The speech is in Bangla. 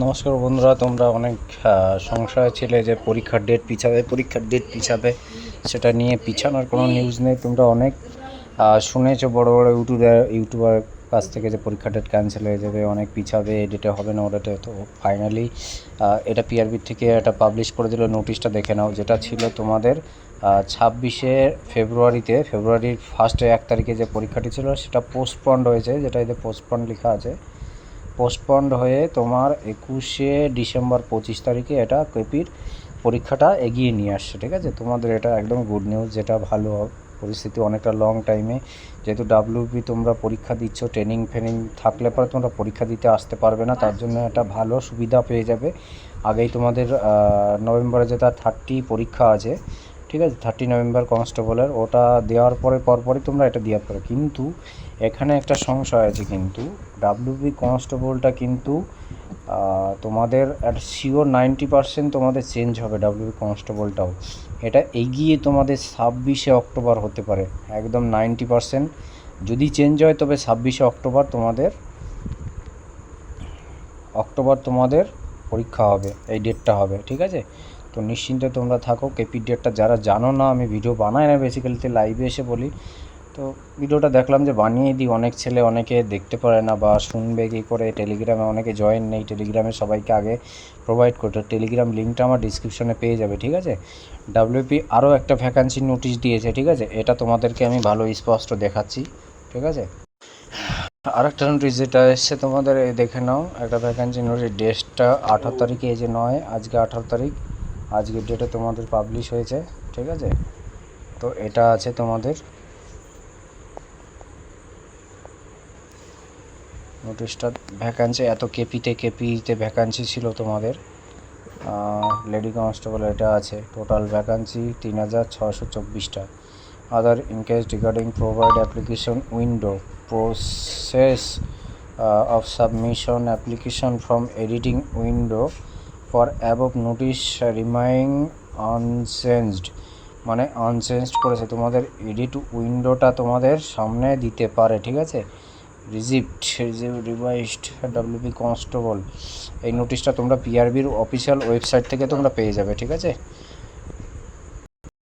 নমস্কার বন্ধুরা, তোমরা অনেক সংশয় ছিলে যে পরীক্ষার ডেট পিছাবে, পরীক্ষার ডেট পিছাবে, সেটা নিয়ে পিছানোর কোনো নিউজ নেই। তোমরা অনেক শুনেছো বড় বড় ইউটিউবার ইউটিউবার কাছ থেকে যে পরীক্ষার ডেট ক্যান্সেল হয়ে যাবে, অনেক পিছাবে এই ডেটে হবে না ও ডেটে তো ফাইনালি এটা পিআরবির থেকে এটা পাবলিশ করে দিল নোটিশটা দেখে নাও। যেটা ছিল তোমাদের ছাব্বিশে ফেব্রুয়ারিতে, ফেব্রুয়ারির ফার্স্টে এক তারিখে যে পরীক্ষাটি ছিল, সেটা পোস্টপন্ড হয়েছে। যেটা এতে পোস্টপন্ড লেখা আছে পোস্টপন্ড হয়ে তোমার একুশে ডিসেম্বর পঁচিশ তারিখে এটা কেপির পরীক্ষাটা এগিয়ে নিয়ে আসছে, ঠিক আছে? তোমাদের এটা একদম গুড নিউজ যেটা ভালো পরিস্থিতি অনেকটা লং টাইমে যেহেতু ডাব্লিউপি তোমরা পরীক্ষা দিচ্ছ ট্রেনিং ফেনিং থাকলে পরে তোমরা পরীক্ষা দিতে আসতে পারবে না, তার জন্য একটা ভালো সুবিধা পেয়ে যাবে। আগেই তোমাদের নভেম্বরে যেটা থার্টি পরীক্ষা আছে ঠিক আছে থার্টি নভেম্বর কনস্টেবলের ওটা দেওয়ার পরে, পরপরই তোমরা এটা দেওয়ার পরে। কিন্তু এখানে একটা সংশয় আছে কিন্তু ডাব্লিউবি কনস্টেবলটা কিন্তু তোমাদের একটা শিওর নাইনটি পার্সেন্ট তোমাদের চেঞ্জ হবে ডাব্লিউবি কনস্টেবলটাও এটা এগিয়ে তোমাদের ছাব্বিশে অক্টোবর হতে পারে, একদম নাইনটি পার্সেন্ট যদি চেঞ্জ হয়, তবে ছাব্বিশে অক্টোবর তোমাদের অক্টোবর তোমাদের পরীক্ষা হবে, এই ডেটটা হবে, ঠিক আছে? তো নিশ্চিন্তে তোমরা থাকো। কেপি যারা জানো না, আমি ভিডিও বানাই না বেসিক্যালিতে লাইভে এসে বলি। তো ভিডিওটা দেখলাম যে বানিয়ে দিই, অনেক ছেলে অনেকে দেখতে পারে না বা শুনবে কী করে। টেলিগ্রামে অনেকে জয়েন নেই টেলিগ্রামে সবাইকে আগে প্রোভাইড করতে টেলিগ্রাম লিঙ্কটা আমার ডিসক্রিপশনে পেয়ে যাবে, ঠিক আছে? ডাব্লিউপি আরও একটা ভ্যাকান্সি নোটিশ দিয়েছে, ঠিক আছে? এটা তোমাদেরকে আমি ভালো স্পষ্ট দেখাচ্ছি, ঠিক আছে? আর একটা নোটিশ যেটা এসছে তোমাদের দেখে নাও। একটা ভ্যাকান্সি নোটিশ ডেটটা আঠারো তারিখে, এই যে নয়, আজকে আঠারো তারিখ। আজকের ডেটে তোমাদের পাবলিশ হয়েছে, ঠিক আছে? তো এটা আছে তোমাদের নোটিশটা ভ্যাকান্সি এত কেপিতে কেপিতে ভ্যাকান্সি ছিল তোমাদের। লেডি কনস্টেবল এটা আছে। টোটাল ভ্যাকান্সি তিন হাজার ছশো চব্বিশটা। Other in case regarding provide application window process of submission application from editing window for above notice remain unchanged মানে আনচেঞ্জড করেছে। তোমাদের এডিট উইন্ডোটা তোমাদের সামনে দিতে পারে, ঠিক আছে? রিজিপ্ট রিভাইসড ডাব্লিউপি কনস্টেবল এই নোটিশটা তোমরা পিআরবির অফিসিয়াল ওয়েবসাইট থেকে তোমরা পেয়ে যাবে, ঠিক আছে?